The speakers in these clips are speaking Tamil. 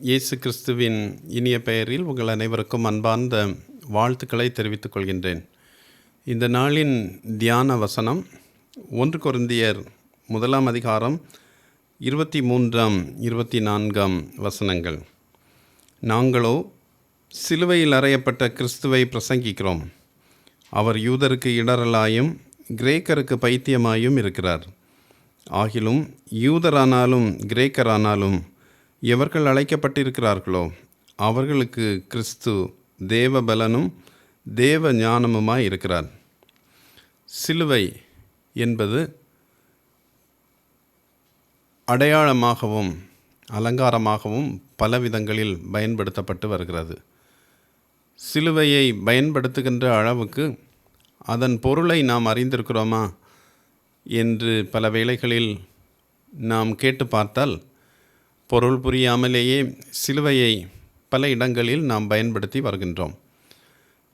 இயேசு கிறிஸ்துவின் இனிய பெயரில் உங்கள் அனைவருக்கும் அன்பார்ந்த வாழ்த்துக்களை தெரிவித்துக் கொள்கின்றேன். இந்த நாளின் தியான வசனம் ஒன்று குருந்தியர் முதலாம் அதிகாரம் இருபத்தி மூன்றாம் இருபத்தி நான்காம் வசனங்கள். நாங்களோ சிலுவையில் அறையப்பட்ட கிறிஸ்துவை பிரசங்கிக்கிறோம். அவர் யூதருக்கு இடரலாயும் கிரேக்கருக்கு பைத்தியமாயும் இருக்கிறார். ஆகிலும் யூதரானாலும் கிரேக்கரானாலும் எவர்கள் அழைக்கப்பட்டிருக்கிறார்களோ அவர்களுக்கு கிறிஸ்து தேவ பலனும் தேவ ஞானமுமாய் இருக்கிறார். சிலுவை என்பது அடையாளமாகவும் அலங்காரமாகவும் பல விதங்களில் பயன்படுத்தப்பட்டு வருகிறது. சிலுவையை பயன்படுத்துகின்ற அளவுக்கு அதன் பொருளை நாம் அறிந்திருக்கிறோமா? என்று பல வேளைகளில் நாம் கேட்டு பார்த்தால் பொருள் புரியாமலேயே சிலுவையை பல இடங்களில் நாம் பயன்படுத்தி வருகின்றோம்.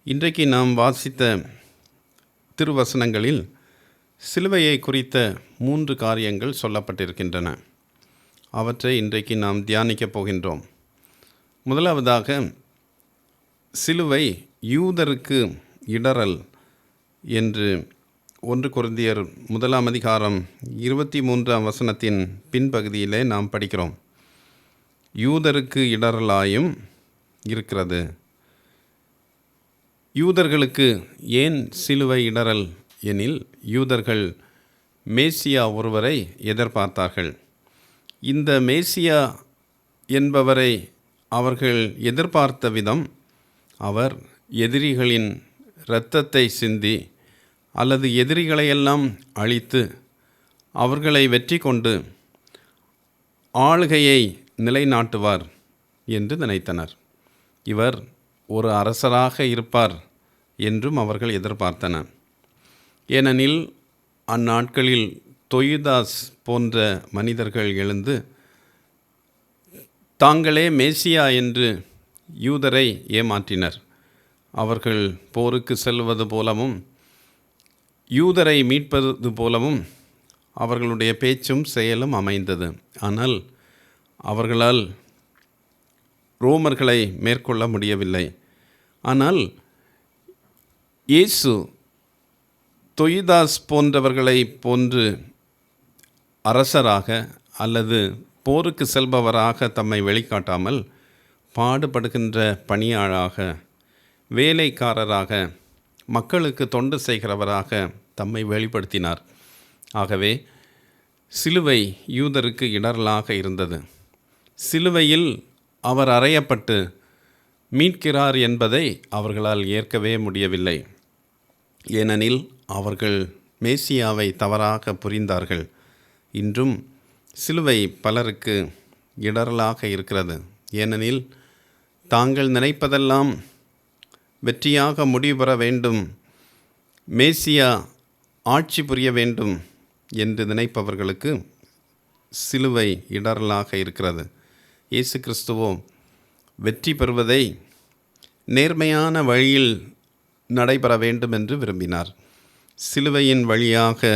இன்றைக்கு நாம் வாசித்த திருவசனங்களில் சிலுவையை குறித்த மூன்று காரியங்கள் சொல்லப்பட்டிருக்கின்றன. அவற்றை இன்றைக்கு நாம் தியானிக்கப் போகின்றோம். முதலாவதாக சிலுவை யூதருக்கு இடரல் என்று ஒன்று குருந்தியர் முதலாம் அதிகாரம் இருபத்தி மூன்றாம் வசனத்தின் பின்பகுதியிலே நாம் படிக்கிறோம். யூதருக்கு இடரலாயும் இருக்கிறது. யூதர்களுக்கு ஏன் சிலுவை இடரல் எனில் யூதர்கள் மேசியா ஒருவரை எதிர்பார்த்தார்கள். இந்த மேசியா என்பவரை அவர்கள் எதிர்பார்த்த விதம் அவர் எதிரிகளின் இரத்தத்தை சிந்தி அல்லது எதிரிகளையெல்லாம் அழித்து அவர்களை வெற்றி கொண்டு ஆளுகையை நிலைநாட்டுவார் என்று நினைத்தனர். இவர் ஒரு அரசராக இருப்பார் என்றும் அவர்கள் எதிர்பார்த்தனர். ஏனெனில் அந்நாட்களில் தொயுதாஸ் போன்ற மனிதர்கள் எழுந்து தாங்களே மேசியா என்று யூதரை ஏமாற்றினர். அவர்கள் போருக்கு செல்வது போலவும் யூதரை மீட்பது போலவும் அவர்களுடைய பேச்சும் செயலும் அமைந்தது. ஆனால் அவர்களால் ரோமர்களை மேற்கொள்ள முடியவில்லை. ஆனால் இயேசு தொய்தாஸ் போன்றவர்களை போன்று அரசராக அல்லது போருக்கு செல்பவராக தம்மை வெளிக்காட்டாமல் பாடுபடுகின்ற பணியாளாக வேலைக்காரராக மக்களுக்கு தொண்டு செய்கிறவராக தம்மை வெளிப்படுத்தினார். ஆகவே சிலுவை யூதருக்கு இடரலாக இருந்தது. சிலுவையில் அவர் அறையப்பட்டு மீட்கிறார் என்பதை அவர்களால் ஏற்கவே முடியவில்லை. ஏனெனில் அவர்கள் மேசியாவை தவறாக புரிந்தார்கள். இன்றும் சிலுவை பலருக்கு இடரலாக இருக்கிறது. ஏனெனில் தாங்கள் நினைப்பதெல்லாம் வெற்றியாக முடிவு பெற வேண்டும். மேசியா ஆட்சி புரிய வேண்டும் என்று நினைப்பவர்களுக்கு சிலுவை இடரலாக இருக்கிறது. இயேசு கிறிஸ்துவோ வெற்றி பெறுவதை நேர்மையான வழியில் நடைபெற வேண்டும் என்று விரும்பினார். சிலுவையின் வழியாக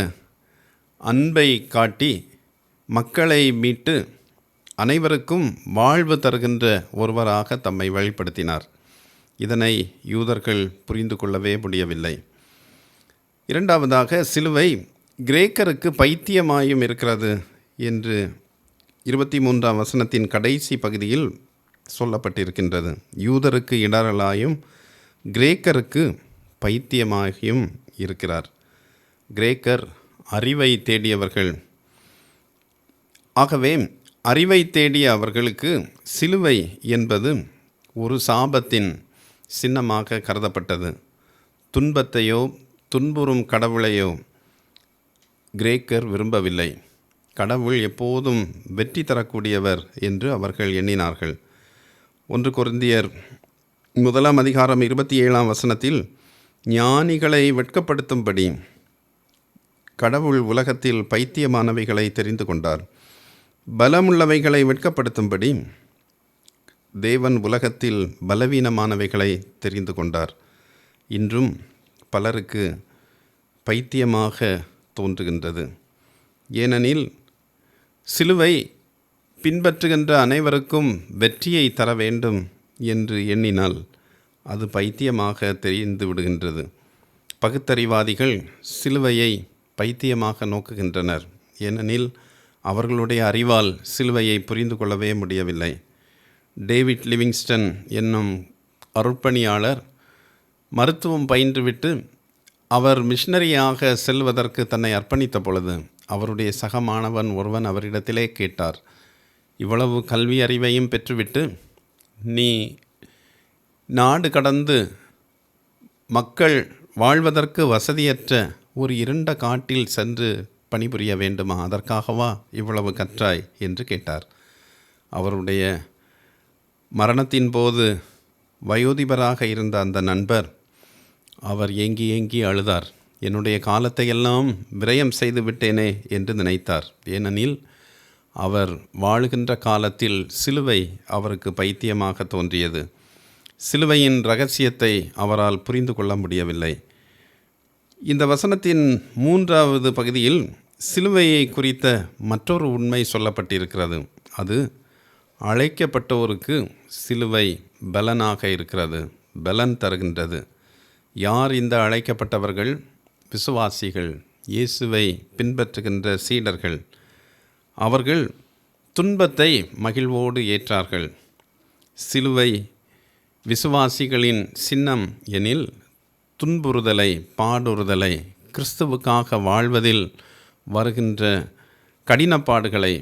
அன்பை காட்டி மக்களை மீட்டு அனைவருக்கும் வாழ்வு தருகின்ற ஒருவராக தம்மை வழிப்படுத்தினார் இதனை யூதர்கள் புரிந்து கொள்ளவே முடியவில்லை. இரண்டாவதாக சிலுவை கிரேக்கருக்கு பைத்தியமாயும் இருக்கிறது என்று இருபத்தி மூன்றாம் வசனத்தின் கடைசி பகுதியில் சொல்லப்பட்டிருக்கின்றது. யூதருக்கு இடரலாயும் கிரேக்கருக்கு பைத்தியமாகியும் இருக்கிறார். கிரேக்கர் அறிவை தேடியவர்கள். ஆகவே அறிவை தேடிய அவர்களுக்கு சிலுவை என்பது ஒரு சாபத்தின் சின்னமாக கருதப்பட்டது. துன்பத்தையோ துன்புறும் கடவுளையோ கிரேக்கர் விரும்பவில்லை. கடவுள் எப்போதும் வெற்றி தரக்கூடியவர் என்று அவர்கள் எண்ணினார்கள். ஒன்று குருந்தியர் முதலாம் அதிகாரம் இருபத்தி ஏழாம் வசனத்தில் ஞானிகளை வெட்கப்படுத்தும்படி கடவுள் உலகத்தில் பைத்தியமானவைகளை தெரிந்து கொண்டார். பலமுள்ளவைகளை வெட்கப்படுத்தும்படி தேவன் உலகத்தில் பலவீனமானவைகளை தெரிந்து கொண்டார். இன்றும் பலருக்கு பைத்தியமாக தோன்றுகின்றது. ஏனெனில் சிலுவை பின்பற்றுகின்ற அனைவருக்கும் வெற்றியை தர வேண்டும் என்று எண்ணினால் அது பைத்தியமாக தெரிந்து விடுகின்றது. பகுத்தறிவாதிகள் சிலுவையை பைத்தியமாக நோக்குகின்றனர். ஏனெனில் அவர்களுடைய அறிவால் சிலுவையை புரிந்து கொள்ளவே முடியவில்லை. டேவிட் லிவிங்ஸ்டன் என்னும் அருட்பணியாளர் மருத்துவம் பயின்றுவிட்டு அவர் மிஷினரியாக செல்வதற்கு தன்னை அர்ப்பணித்த பொழுது அவருடைய சக மாணவன் ஒருவன் அவரிடத்திலே கேட்டார் இவ்வளவு கல்வி அறிவையும் பெற்றுவிட்டு நீ நாடு கடந்து மக்கள் வாழ்வதற்கு வசதியற்ற ஒரு இருண்ட காட்டில் சென்று பணிபுரிய வேண்டுமா? அதற்காகவா இவ்வளவு கற்றாய்? என்று கேட்டார். அவருடைய மரணத்தின் போது வயோதிபராக இருந்த அந்த நண்பர் அவர் ஏங்கி ஏங்கி அழுதார். என்னுடைய காலத்தை எல்லாம் விரயம் செய்து விட்டேனே என்று நினைத்தார். ஏனெனில் அவர் வாழுகின்ற காலத்தில் சிலுவை அவருக்கு பைத்தியமாக தோன்றியது. சிலுவையின் ரகசியத்தை அவரால் புரிந்து கொள்ள முடியவில்லை. இந்த வசனத்தின் மூன்றாவது பகுதியில் சிலுவையை குறித்த மற்றொரு உண்மை சொல்லப்பட்டிருக்கிறது. அது அழைக்கப்பட்டோருக்கு சிலுவை பலனாக இருக்கிறது பலன் தருகின்றது. யார் இந்த அழைக்கப்பட்டவர்கள்? விசுவாசிகள் இயேசுவை பின்பற்றுகின்ற சீடர்கள் அவர்கள் துன்பத்தை மகிழ்வோடு ஏற்றார்கள். சிலுவை விசுவாசிகளின் சின்னம் எனில் துன்புறுதலை பாடுறுதலை கிறிஸ்துவுக்காக வாழ்வதில் வருகின்ற கடினப்பாடுகளை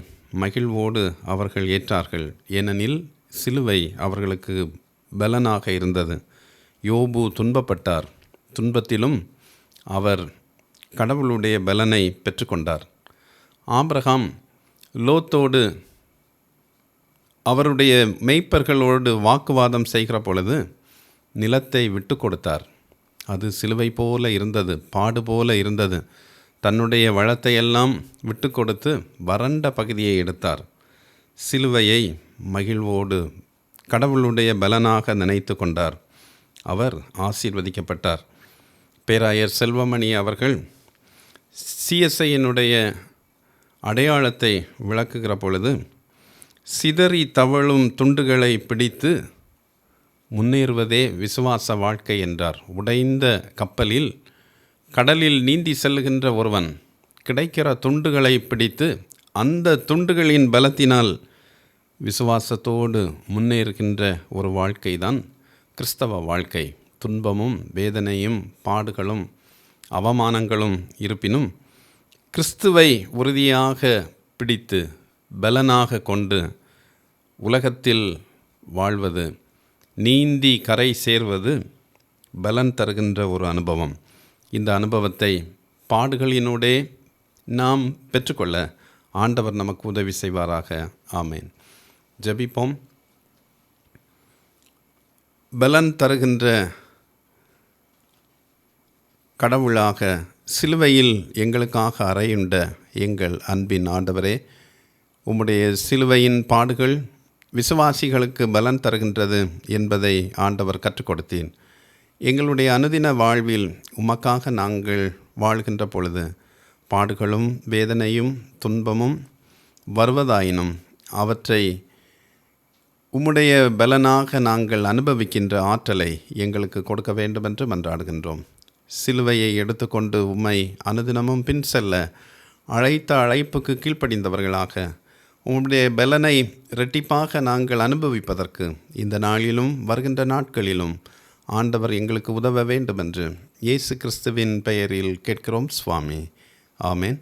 மகிழ்வோடு அவர்கள் ஏற்றார்கள். ஏனெனில் சிலுவை அவர்களுக்கு பலனாக இருந்தது. யோபு துன்பப்பட்டார். துன்பத்திலும் அவர் கடவுளுடைய பலனை பெற்றுக்கொண்டார். ஆபிரகாம் லோத்தோடு அவருடைய மெய்ப்பர்களோடு வாக்குவாதம் செய்கிற பொழுது நிலத்தை விட்டு கொடுத்தார். அது சிலுவை போல இருந்தது பாடு போல இருந்தது. தன்னுடைய வளத்தையெல்லாம் விட்டு கொடுத்து வறண்ட பகுதியை எடுத்தார். சிலுவையை மகிழ்வோடு கடவுளுடைய பலனாக நினைத்து கொண்டார். அவர் ஆசீர்வதிக்கப்பட்டார். பேராயர் செல்வமணி அவர்கள் சிஎஸ்ஐயினுடைய அடையாளத்தை விளக்குகிற பொழுது சிதறி தவழும் துண்டுகளை பிடித்து முன்னேறுவதே விசுவாச வாழ்க்கை என்றார். உடைந்த கப்பலில் கடலில் நீந்தி செல்லுகின்ற ஒருவன் கிடைக்கிற துண்டுகளை பிடித்து அந்த துண்டுகளின் பலத்தினால் விசுவாசத்தோடு முன்னேறுகின்ற ஒரு வாழ்க்கை தான் கிறிஸ்தவ வாழ்க்கை. துன்பமும் வேதனையும் பாடுகளும் அவமானங்களும் இருப்பினும் கிறிஸ்துவை உறுதியாக பிடித்து பலனாக கொண்டு உலகத்தில் வாழ்வது நீந்தி கரை சேர்வது பலன் தருகின்ற ஒரு அனுபவம். இந்த அனுபவத்தை பாடுகளினூடே நாம் பெற்றுக்கொள்ள ஆண்டவர் நமக்கு உதவி செய்வாராக. ஆமேன். ஜபிப்போம். பலன் தருகின்ற கடவுளாக சிலுவையில் எங்களுக்காக அறையுண்ட எங்கள் அன்பின் ஆண்டவரே உம்முடைய சிலுவையின் பாடுகள் விசுவாசிகளுக்கு பலன் தருகின்றது என்பதை ஆண்டவர் கற்றுக் கொடுத்தேன் எங்களுடைய அனுதின வாழ்வில் உமக்காக நாங்கள் வாழ்கின்ற பொழுது பாடுகளும் வேதனையும் துன்பமும் வருவதாயினும் அவற்றை உம்முடைய பலனாக நாங்கள் அனுபவிக்கின்ற ஆற்றலை எங்களுக்கு கொடுக்க வேண்டுமென்று மன்றாடுகின்றோம். சிலுவையை எடுத்துக்கொண்டு உம்மை அனுதினமும் பின் செல்ல அழைத்த அழைப்புக்கு கீழ்ப்படிந்தவர்களாக உம்முடைய பலனை இரட்டிப்பாக நாங்கள் அனுபவிப்பதற்கு இந்த நாளிலும் வருகின்ற நாட்களிலும் ஆண்டவர் எங்களுக்கு உதவ வேண்டுமென்று இயேசு கிறிஸ்துவின் பெயரில் கேட்கிறோம் சுவாமி. ஆமேன்.